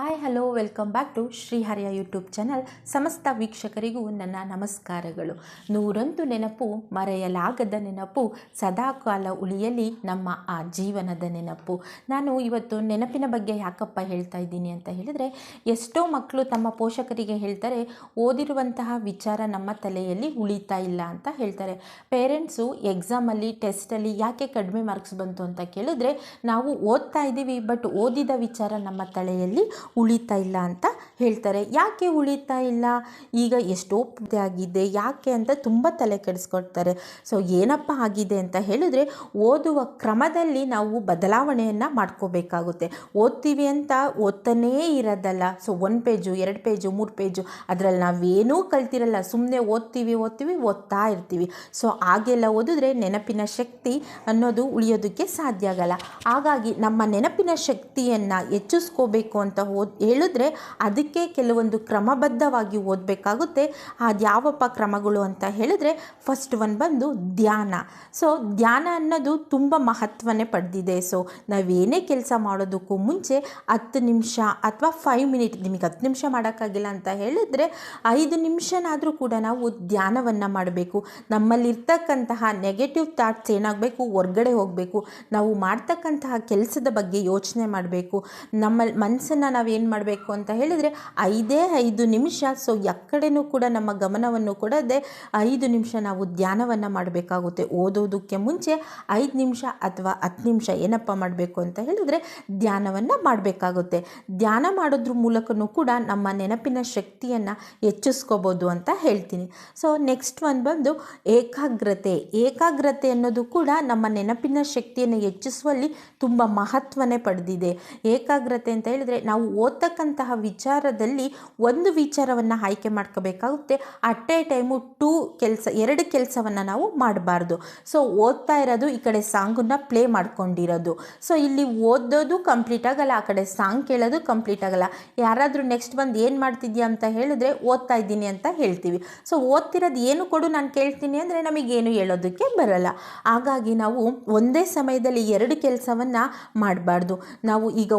Hi hello welcome back to ಶ್ರೀಹರಿಯ YouTube channel ಸಮಸ್ತ ವೀಕ್ಷಕರಿಗೂ ನನ್ನ ನಮಸ್ಕಾರಗಳು ನೂರೊಂದು ನೆನಪು ಮರೆಯಲಾಗದ ನೆನಪು ಸದಾಕಾಲ ಉಳಿಯಲಿ ನಮ್ಮ ಆ ಜೀವನದ ನೆನಪು ನಾನು ಇವತ್ತು ನೆನಪಿನ ಬಗ್ಗೆ ಯಾಕಪ್ಪ ಹೇಳ್ತಾ ಇದ್ದೀನಿ ಅಂತ ಹೇಳಿದರೆ ಎಷ್ಟೋ ಮಕ್ಕಳು ತಮ್ಮ ಪೋಷಕರಿಗೆ ಹೇಳ್ತಾರೆ ಓದಿರುವಂತಹ ವಿಚಾರ ನಮ್ಮ ತಲೆಯಲ್ಲಿ ಉಳಿತಾ ಇಲ್ಲ ಅಂತ ಹೇಳ್ತಾರೆ ಪೇರೆಂಟ್ಸು ಎಕ್ಸಾಮಲ್ಲಿ ಟೆಸ್ಟಲ್ಲಿ ಯಾಕೆ ಕಡಿಮೆ ಮಾರ್ಕ್ಸ್ ಬಂತು ಅಂತ ಕೇಳಿದ್ರೆ ನಾವು ಓದ್ತಾ ಇದ್ದೀವಿ ಬಟ್ ಓದಿದ ವಿಚಾರ ನಮ್ಮ ತಲೆಯಲ್ಲಿ ಉಳಿತಾ ಇಲ್ಲ ಅಂತ ಹೇಳ್ತಾರೆ, ಯಾಕೆ ಉಳಿತಾ ಇಲ್ಲ? ಈಗ ಎಷ್ಟೋ ಆಗಿದೆ, ಯಾಕೆ ಅಂತ ತುಂಬ ತಲೆ ಕೆಡಿಸ್ಕೊಳ್ತಾರೆ. ಸೊ, ಏನಪ್ಪ ಆಗಿದೆ ಅಂತ ಹೇಳಿದ್ರೆ, ಓದುವ ಕ್ರಮದಲ್ಲಿ ನಾವು ಬದಲಾವಣೆಯನ್ನು ಮಾಡ್ಕೋಬೇಕಾಗುತ್ತೆ. ಓದ್ತೀವಿ ಅಂತ ಓದ್ತಾನೇ ಇರೋದಲ್ಲ. ಸೊ, ಒಂದು ಪೇಜು, ಎರಡು ಪೇಜು, ಮೂರು ಪೇಜು, ಅದರಲ್ಲಿ ನಾವೇನೂ ಕಲ್ತಿರಲ್ಲ. ಸುಮ್ಮನೆ ಓದ್ತೀವಿ ಓದ್ತೀವಿ, ಓದ್ತಾ ಇರ್ತೀವಿ. ಸೊ, ಹಾಗೆಲ್ಲ ಓದಿದ್ರೆ ನೆನಪಿನ ಶಕ್ತಿ ಅನ್ನೋದು ಉಳಿಯೋದಕ್ಕೆ ಸಾಧ್ಯ ಆಗಲ್ಲ. ಹಾಗಾಗಿ ನಮ್ಮ ನೆನಪಿನ ಶಕ್ತಿಯನ್ನು ಹೆಚ್ಚಿಸ್ಕೋಬೇಕು ಅಂತ ಓದ್ ಹೇಳಿದ್ರೆ ಅದಕ್ಕೆ ಕೆಲವೊಂದು ಕ್ರಮಬದ್ಧವಾಗಿ ಓದಬೇಕಾಗುತ್ತೆ. ಅದು ಯಾವಪ್ಪ ಕ್ರಮಗಳು ಅಂತ ಹೇಳಿದ್ರೆ ಫಸ್ಟ್ ಒನ್ ಬಂದು ಧ್ಯಾನ. ಸೊ ಧ್ಯಾನ ಅನ್ನೋದು ತುಂಬ ಮಹತ್ವನೇ ಪಡೆದಿದೆ. ಸೊ ನಾವೇನೇ ಕೆಲಸ ಮಾಡೋದಕ್ಕೂ ಮುಂಚೆ ಹತ್ತು ನಿಮಿಷ ಅಥವಾ ಫೈವ್ ಮಿನಿಟ್ ನಿಮಗೆ ಹತ್ತು ನಿಮಿಷ ಮಾಡೋಕ್ಕಾಗಿಲ್ಲ ಅಂತ ಹೇಳಿದರೆ ಐದು ನಿಮಿಷನಾದರೂ ಕೂಡ ನಾವು ಧ್ಯಾನವನ್ನು ಮಾಡಬೇಕು. ನಮ್ಮಲ್ಲಿರ್ತಕ್ಕಂತಹ ನೆಗೆಟಿವ್ ಥಾಟ್ಸ್ ಏನಾಗಬೇಕು? ಹೊರ್ಗಡೆ ಹೋಗಬೇಕು. ನಾವು ಮಾಡ್ತಕ್ಕಂತಹ ಕೆಲಸದ ಬಗ್ಗೆ ಯೋಚನೆ ಮಾಡಬೇಕು. ನಮ್ಮ ಮನಸ್ಸನ್ನು ನಾವೇನು ಮಾಡಬೇಕು ಅಂತ ಹೇಳಿದರೆ ಐದೇ ಐದು ನಿಮಿಷ. ಸೊ ಎಕ್ಕಡೆನೂ ಕೂಡ ನಮ್ಮ ಗಮನವನ್ನು ಕೊಡದೆ ಐದು ನಿಮಿಷ ನಾವು ಧ್ಯಾನವನ್ನು ಮಾಡಬೇಕಾಗುತ್ತೆ. ಓದೋದಕ್ಕೆ ಮುಂಚೆ ಐದು ನಿಮಿಷ ಅಥವಾ ಹತ್ತು ನಿಮಿಷ ಏನಪ್ಪ ಮಾಡಬೇಕು ಅಂತ ಹೇಳಿದರೆ ಧ್ಯಾನವನ್ನು ಮಾಡಬೇಕಾಗುತ್ತೆ. ಧ್ಯಾನ ಮಾಡೋದ್ರ ಮೂಲಕನೂ ಕೂಡ ನಮ್ಮ ನೆನಪಿನ ಶಕ್ತಿಯನ್ನು ಹೆಚ್ಚಿಸ್ಕೋಬೋದು ಅಂತ ಹೇಳ್ತೀನಿ. ಸೊ ನೆಕ್ಸ್ಟ್ ಒಂದು ಬಂದು ಏಕಾಗ್ರತೆ. ಏಕಾಗ್ರತೆ ಅನ್ನೋದು ಕೂಡ ನಮ್ಮ ನೆನಪಿನ ಶಕ್ತಿಯನ್ನು ಹೆಚ್ಚಿಸುವಲ್ಲಿ ತುಂಬ ಮಹತ್ವನೇ ಪಡೆದಿದೆ. ಏಕಾಗ್ರತೆ ಅಂತ ಹೇಳಿದರೆ ನಾವು ಓದ್ತಕ್ಕಂತಹ ವಿಚಾರದಲ್ಲಿ ಒಂದು ವಿಚಾರವನ್ನು ಆಯ್ಕೆ ಮಾಡ್ಕೋಬೇಕಾಗುತ್ತೆ. ಅಟ್ ಎ ಟೈಮು ಟೂ ಕೆಲಸ, ಎರಡು ಕೆಲಸವನ್ನು ನಾವು ಮಾಡಬಾರ್ದು. ಸೊ ಓದ್ತಾ ಇರೋದು ಈ ಕಡೆ ಸಾಂಗನ್ನು ಪ್ಲೇ ಮಾಡ್ಕೊಂಡಿರೋದು. ಸೊ ಇಲ್ಲಿ ಓದೋದು ಕಂಪ್ಲೀಟ್ ಆಗಲ್ಲ, ಆ ಕಡೆ ಸಾಂಗ್ ಕೇಳೋದು ಕಂಪ್ಲೀಟ್ ಆಗಲ್ಲ. ಯಾರಾದರೂ ನೆಕ್ಸ್ಟ್ ಬಂದು ಏನು ಮಾಡ್ತಿದ್ಯಾ ಅಂತ ಹೇಳಿದ್ರೆ ಓದ್ತಾ ಇದ್ದೀನಿ ಅಂತ ಹೇಳ್ತೀವಿ. ಸೊ ಓದ್ತಿರೋದು ಏನು ಕೊಡು ನಾನು ಕೇಳ್ತೀನಿ ಅಂದರೆ ನಮಗೇನು ಹೇಳೋದಕ್ಕೆ ಬರಲ್ಲ. ಹಾಗಾಗಿ ನಾವು ಒಂದೇ ಸಮಯದಲ್ಲಿ ಎರಡು ಕೆಲಸವನ್ನು ಮಾಡಬಾರ್ದು. ನಾವು ಈಗ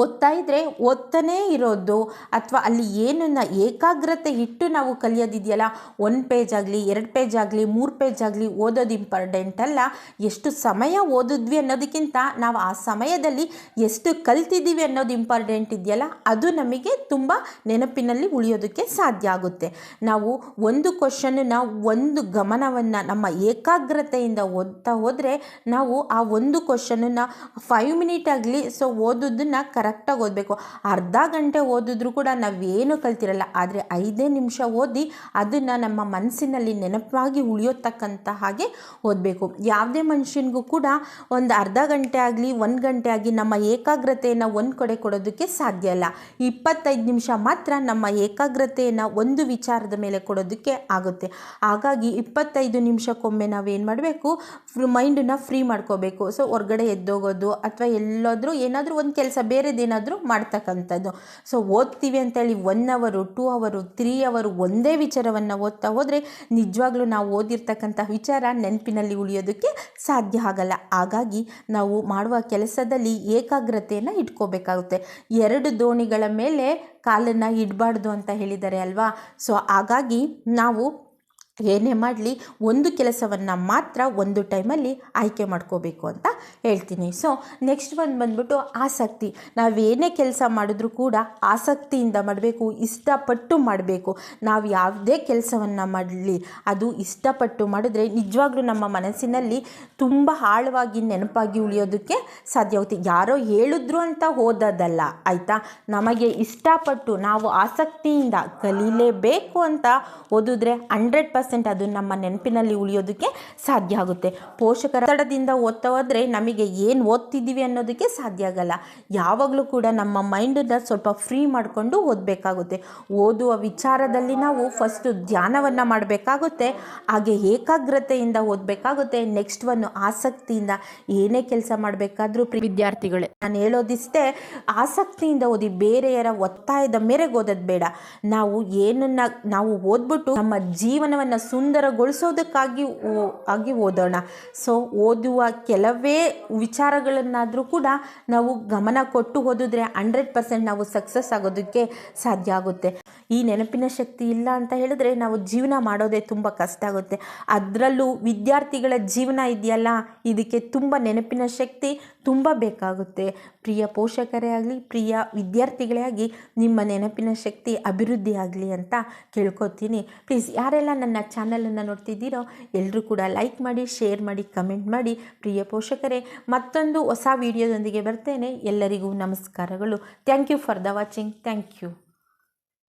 ಓದ್ತಾ ಇದ್ದರೆ ಓದ್ತಾನೇ ಇರೋದು. ಅಥವಾ ಅಲ್ಲಿ ಏನನ್ನ ಏಕಾಗ್ರತೆ ಇಟ್ಟು ನಾವು ಕಲಿಯೋದಿದೆಯಲ್ಲ, ಒಂದು ಪೇಜ್ ಆಗಲಿ, ಎರಡು ಪೇಜ್ ಆಗಲಿ, ಮೂರು ಪೇಜ್ ಆಗಲಿ ಓದೋದು ಇಂಪಾರ್ಟೆಂಟ್ ಅಲ್ಲ. ಎಷ್ಟು ಸಮಯ ಓದಿದ್ವಿ ಅನ್ನೋದಕ್ಕಿಂತ ನಾವು ಆ ಸಮಯದಲ್ಲಿ ಎಷ್ಟು ಕಲ್ತಿದ್ದೀವಿ ಅನ್ನೋದು ಇಂಪಾರ್ಟೆಂಟ್ ಇದೆಯಲ್ಲ, ಅದು ನಮಗೆ ತುಂಬ ನೆನಪಿನಲ್ಲಿ ಉಳಿಯೋದಕ್ಕೆ ಸಾಧ್ಯ ಆಗುತ್ತೆ. ನಾವು ಒಂದು ಕ್ವಶನ್ನ ಒಂದು ಗಮನವನ್ನು ನಮ್ಮ ಏಕಾಗ್ರತೆಯಿಂದ ಓದ್ತಾ ಹೋದರೆ ನಾವು ಆ ಒಂದು ಕ್ವಶನನ್ನು ಫೈವ್ ಮಿನಿಟ್ ಆಗಲಿ ಸೊ ಓದೋದನ್ನು ಕರೆಕ್ಟಾಗಿ ಓದಬೇಕು. ಅರ್ಧ ಗಂಟೆ ಓದಿದ್ರು ಕೂಡ ನಾವೇನು ಕಲ್ತಿರಲ್ಲ, ಆದರೆ ಐದೇ ನಿಮಿಷ ಓದಿ ಅದನ್ನು ನಮ್ಮ ಮನಸ್ಸಿನಲ್ಲಿ ನೆನಪಾಗಿ ಉಳಿಯೋತಕ್ಕಂಥ ಹಾಗೆ ಓದಬೇಕು. ಯಾವುದೇ ಮನುಷ್ಯನಿಗೂ ಕೂಡ ಒಂದು ಅರ್ಧ ಗಂಟೆ ಆಗಲಿ, ಒಂದು ಗಂಟೆ ಆಗಲಿ ನಮ್ಮ ಏಕಾಗ್ರತೆಯನ್ನು ಒಂದು ಕಡೆ ಕೊಡೋದಕ್ಕೆ ಸಾಧ್ಯ ಇಲ್ಲ. ಇಪ್ಪತ್ತೈದು ನಿಮಿಷ ಮಾತ್ರ ನಮ್ಮ ಏಕಾಗ್ರತೆಯನ್ನು ಒಂದು ವಿಚಾರದ ಮೇಲೆ ಕೊಡೋದಕ್ಕೆ ಆಗುತ್ತೆ. ಹಾಗಾಗಿ ಇಪ್ಪತ್ತೈದು ನಿಮಿಷಕ್ಕೊಮ್ಮೆ ನಾವೇನು ಮಾಡಬೇಕು? ಮೈಂಡನ್ನು ಫ್ರೀ ಮಾಡ್ಕೋಬೇಕು. ಸೊ, ಹೊರಗಡೆ ಎದ್ದೋಗೋದು ಅಥವಾ ಎಲ್ಲಾದರೂ ಏನಾದರೂ ಒಂದು ಕೆಲಸ ಬೇರೆದೇನಾದರೂ ಮಾಡ್ತಕ್ಕಂಥದ್ದು. ಸೊ ಓದ್ತೀವಿ ಅಂತೇಳಿ ಒನ್ ಅವರು ಟೂ ಅವರು ತ್ರೀ ಅವರು ಒಂದೇ ವಿಚಾರವನ್ನು ಓದ್ತಾ ಹೋದರೆ ನಿಜವಾಗ್ಲೂ ನಾವು ಓದಿರ್ತಕ್ಕಂಥ ವಿಚಾರ ನೆನಪಿನಲ್ಲಿ ಉಳಿಯೋದಕ್ಕೆ ಸಾಧ್ಯ ಆಗಲ್ಲ. ಹಾಗಾಗಿ ನಾವು ಮಾಡುವ ಕೆಲಸದಲ್ಲಿ ಏಕಾಗ್ರತೆಯನ್ನು ಇಟ್ಕೋಬೇಕಾಗುತ್ತೆ. ಎರಡು ದೋಣಿಗಳ ಮೇಲೆ ಕಾಲನ್ನು ಇಡಬಾರ್ದು ಅಂತ ಹೇಳಿದ್ದಾರೆ ಅಲ್ವಾ? ಸೊ ಹಾಗಾಗಿ ನಾವು ಏನೇ ಮಾಡಲಿ, ಒಂದು ಕೆಲಸವನ್ನು ಮಾತ್ರ ಒಂದು ಟೈಮಲ್ಲಿ ಆಯ್ಕೆ ಮಾಡ್ಕೋಬೇಕು ಅಂತ ಹೇಳ್ತೀನಿ. ಸೊ ನೆಕ್ಸ್ಟ್ ಒಂದು ಬಂದ್ಬಿಟ್ಟು ಆಸಕ್ತಿ. ನಾವೇನೇ ಕೆಲಸ ಮಾಡಿದ್ರೂ ಕೂಡ ಆಸಕ್ತಿಯಿಂದ ಮಾಡಬೇಕು, ಇಷ್ಟಪಟ್ಟು ಮಾಡಬೇಕು. ನಾವು ಯಾವುದೇ ಕೆಲಸವನ್ನು ಮಾಡಲಿ, ಅದು ಇಷ್ಟಪಟ್ಟು ಮಾಡಿದ್ರೆ ನಿಜವಾಗ್ಲೂ ನಮ್ಮ ಮನಸ್ಸಿನಲ್ಲಿ ತುಂಬ ಆಳವಾಗಿ ನೆನಪಾಗಿ ಉಳಿಯೋದಕ್ಕೆ ಸಾಧ್ಯ ಆಗುತ್ತೆ. ಯಾರೋ ಹೇಳಿದ್ರು ಅಂತ ಓದೋದಲ್ಲ ಆಯಿತಾ? ನಮಗೆ ಇಷ್ಟಪಟ್ಟು ನಾವು ಆಸಕ್ತಿಯಿಂದ ಕಲೀಲೇಬೇಕು ಅಂತ ಓದಿದ್ರೆ ಹಂಡ್ರೆಡ್ ಅದು ನಮ್ಮ ನೆನಪಿನಲ್ಲಿ ಉಳಿಯೋದಕ್ಕೆ ಸಾಧ್ಯ ಆಗುತ್ತೆ. ಪೋಷಕರ ತಡದಿಂದ ಓದ್ತಾ ಹೋದರೆ ನಮಗೆ ಏನು ಓದ್ತಿದ್ದೀವಿ ಅನ್ನೋದಕ್ಕೆ ಸಾಧ್ಯ ಆಗಲ್ಲ. ಯಾವಾಗಲೂ ಕೂಡ ನಮ್ಮ ಮೈಂಡನ್ನು ಸ್ವಲ್ಪ ಫ್ರೀ ಮಾಡಿಕೊಂಡು ಓದಬೇಕಾಗುತ್ತೆ. ಓದುವ ವಿಚಾರದಲ್ಲಿ ನಾವು ಫಸ್ಟು ಧ್ಯಾನವನ್ನು ಮಾಡಬೇಕಾಗುತ್ತೆ, ಹಾಗೆ ಏಕಾಗ್ರತೆಯಿಂದ ಓದಬೇಕಾಗುತ್ತೆ ನೆಕ್ಸ್ಟ್ ಒಂದು ಆಸಕ್ತಿಯಿಂದ. ಏನೇ ಕೆಲಸ ಮಾಡಬೇಕಾದ್ರೂ ವಿದ್ಯಾರ್ಥಿಗಳೇ, ನಾನು ಹೇಳೋದಿಷ್ಟೇ, ಆಸಕ್ತಿಯಿಂದ ಓದಿ ಬೇರೆಯರ ಒತ್ತಾಯದ ಮೇರೆಗೆ ಓದೋದು ಬೇಡ. ನಾವು ಏನನ್ನ ನಾವು ಓದ್ಬಿಟ್ಟು ನಮ್ಮ ಜೀವನವನ್ನು ಸುಂದರಗೊಳಿಸೋದಕ್ಕಾಗಿ ಓ- ಆಗಿ ಓದೋಣ. ಸೊ ಓದುವ ಕೆಲವೇ ವಿಚಾರಗಳನ್ನಾದರೂ ಕೂಡ ನಾವು ಗಮನ ಕೊಟ್ಟು ಓದಿದ್ರೆ ಹಂಡ್ರೆಡ್ ಪರ್ಸೆಂಟ್ ನಾವು ಸಕ್ಸಸ್ ಆಗೋದಕ್ಕೆ ಸಾಧ್ಯ ಆಗುತ್ತೆ. ಈ ನೆನಪಿನ ಶಕ್ತಿ ಇಲ್ಲ ಅಂತ ಹೇಳಿದ್ರೆ ನಾವು ಜೀವನ ಮಾಡೋದೇ ತುಂಬ ಕಷ್ಟ ಆಗುತ್ತೆ. ಅದರಲ್ಲೂ ವಿದ್ಯಾರ್ಥಿಗಳ ಜೀವನ ಇದೆಯಲ್ಲ? ಇದಕ್ಕೆ ತುಂಬ ನೆನಪಿನ ಶಕ್ತಿ ತುಂಬ ಬೇಕಾಗುತ್ತೆ. ಪ್ರಿಯ ಪೋಷಕರೇ ಆಗಲಿ, ಪ್ರಿಯ ವಿದ್ಯಾರ್ಥಿಗಳೇ ಆಗಿ ನಿಮ್ಮ ನೆನಪಿನ ಶಕ್ತಿ ಅಭಿವೃದ್ಧಿ ಆಗಲಿ ಅಂತ ಕೇಳ್ಕೊತೀನಿ. ಪ್ಲೀಸ್, ಯಾರೆಲ್ಲ ನನ್ನ ಚಾನಲನ್ನು ನೋಡ್ತಿದ್ದೀರೋ, ಎಲ್ಲರೂ ಕೂಡ ಲೈಕ್ ಮಾಡಿ, ಶೇರ್ ಮಾಡಿ, ಕಮೆಂಟ್ ಮಾಡಿ. ಪ್ರಿಯ ಪೋಷಕರೇ, ಮತ್ತೊಂದು ಹೊಸ ವಿಡಿಯೋದೊಂದಿಗೆ ಬರ್ತೇನೆ. ಎಲ್ಲರಿಗೂ ನಮಸ್ಕಾರಗಳು. Thank you for the watching. Thank you.